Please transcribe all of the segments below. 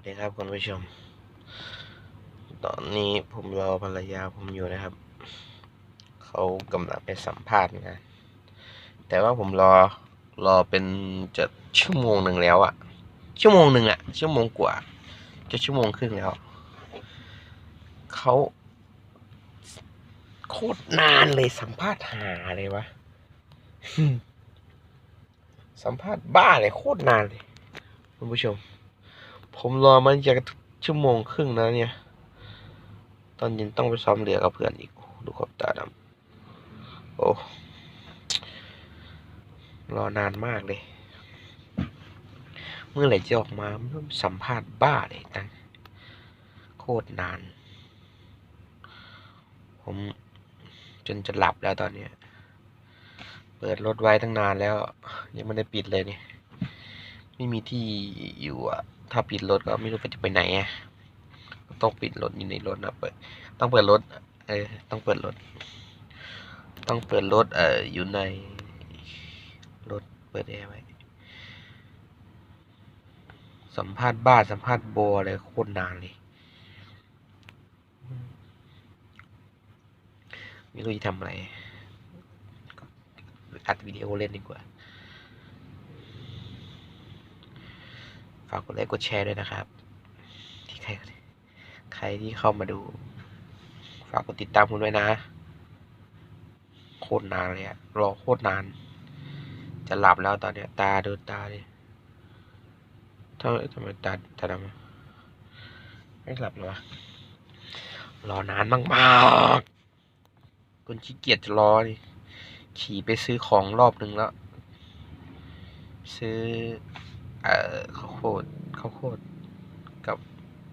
วัสดีครับคุณผู้ชม ตอนนี้ผมรอภรรยาผมอยู่นะครับ เขากำลังไปสัมภาษณ์งาน แต่ว่าผมรอรอเป็นจะชั่วโมงหนึ่งแล้วอะชั่วโมงหนึ่งอะชั่วโมงกว่า จะชั่วโมงครึ่งแล้ว เขาโคตรนานเลยสัมภาษณ์หาเลยวะ สัมภาษณ์บ้าเลยโคตรนานเลยคุณผู้ชม ผมรอมันจะชั่วโมงครึ่งนะเนี่ย ตอนเย็นต้องไปซ้อมเรือกับเพื่อนอีก ดูขอบตาดำโอ้ รอนานมากเลย เมื่อไหร่จะออกมาสัมภาษณ์บ้าเลยตั้งโคตรนาน ผมจนจะหลับแล้วตอนนี้ เปิดรถไว้ตั้งนานแล้ว ยังไม่ได้ปิดเลยเนี่ย ไม่มีที่อยู่อะ ถ้าปิดรถก็ไม่รู้จะไปไหนอะต้องปิดรถอยู่ในรถนะเปิด ต้องเปิดรถ เออ ต้องเปิดรถ ต้องเปิดรถ เอออยู่ในรถ เปิดแอร์ไว้ สัมภาษณ์บ้าสัมภาษณ์โบอะไรโคตรนานเลย ไม่รู้จะทำอะไร อัดวิดีโอเล่นดีกว่า ฝากกดไลค์กดแชร์ด้วยนะครับ ที่ใครใครที่เข้ามาดู ฝากกดติดตามผมด้วยนะ โคตรนานเลยอะรอโคตรนาน จะหลับแล้วตอนเนี้ย ตาดูตาดิทำไมทำไมตาตาดำไม่หลับเลยวะรอนานมากๆคนขี้เกียจจะรอนี่ขี่ไปซื้อของรอบหนึ่งแล้ว ซื้อ เอ่อข้าวโพดข้าวโพดกับ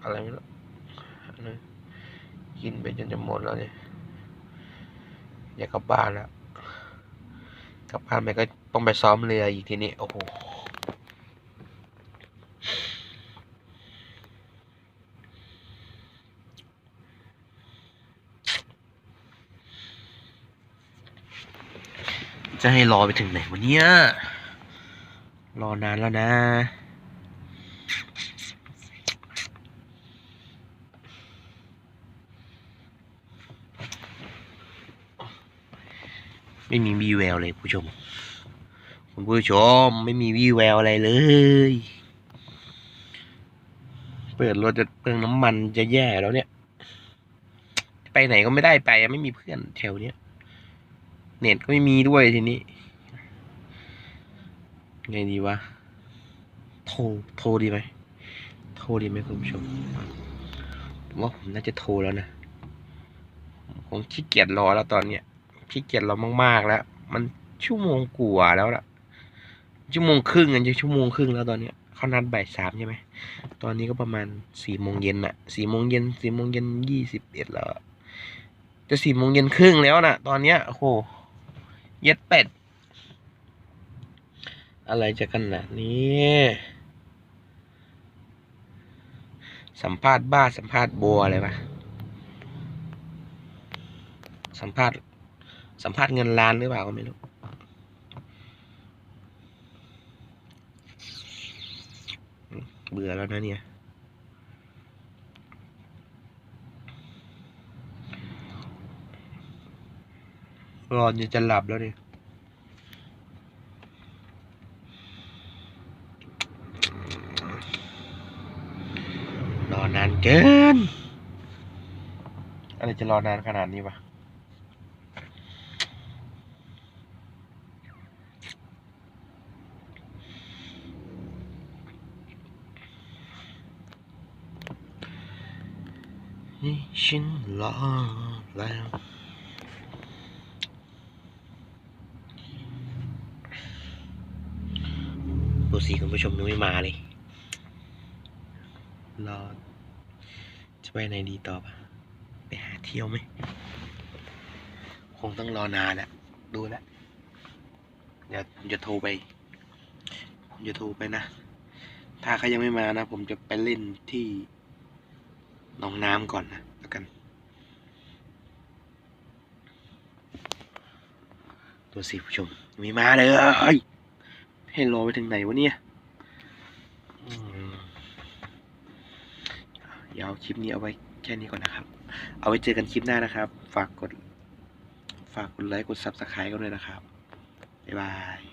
อะไรไม่รู้นนั้นกินไปจนจะหมดแล้วเนี่ยอยากกลับบ้านแล้วกลับบ้านไปก็ต้องไปซ้อมเรืออีกทีนี้โอ้โหจะให้รอไปถึงไหนวันนี้ รอนานแล้วนะไม่มีวี่แววเลยผู้ชม คุณผู้ชมไม่มีวี่แววอะไรเลย เปิดรถจะเปลืองน้ำมันจะแย่แล้วเนี่ย ไปไหนก็ไม่ได้ไปไม่มีเพื่อนแถวเนี้ย เน็ตก็ไม่มีด้วยทีนี้ ไงดีวะ โทร โทรดีไหม โทรดีไหมคุณผู้ชมผมว่าผมน่าจะโทรแล้วนะ ผมขี้เกียจรอแล้วตอนเนี้ยขี้เกียจรอมาก ๆ แล้ว มันชั่วโมงกว่าแล้วล่ะ ชั่วโมงครึ่งอันจะชั่วโมงครึ่งแล้วตอนเนี้ยเขานัดบ่ายสามใช่ไหม ตอนนี้ก็ประมาณสี่โมงเย็นอะสี่โมงเย็นสี่โมงเย็นยี่สิบเอ็ดแล้วอจะสี่โมงเย็นครึ่งแล้วนะตอนเนี้ยโอ้โห เย็ดเป็ด อะไรจะขนาดนี้ สัมภาษณ์บ้าสัมภาษณ์บัวอะไรปะสัมภาษณ์ สัมภาษณ์เงินล้านหรือเปล่าก็ไม่รู้เบื่อแล้วนะเนี่ยรอนจะหลับแล้วเนี่ย รอนาน เกิน อะไรจะรอนานขนาดนี้วะนี่ฉันรอแล้วดูสิคุณผู้ชมยังไม่มาเลย รอ จะไปไหนดีต่อปะไปหาเที่ยวไหม คงต้องรอนานอะดูแลเดี๋ยวผมจะโทรไป ผมจะโทรไปนะ ถ้าเขายังไม่มานะ ผมจะไปเล่นที่หนองน้ำก่อนนะแล้วกัน ตัวสิผู้ชมไม่มาเลย ให้รอไปถึงไหนวะเนี่ยอืม ดี๋ยวคลิปนี้เอาไว้แค่นี้ก่อนนะครับ เอาไว้เจอกันคลิปหน้านะครับ ฝากกด ฝากกดไลค์กดซับสไครต์กันด้วยนะครับ บ๊ายบาย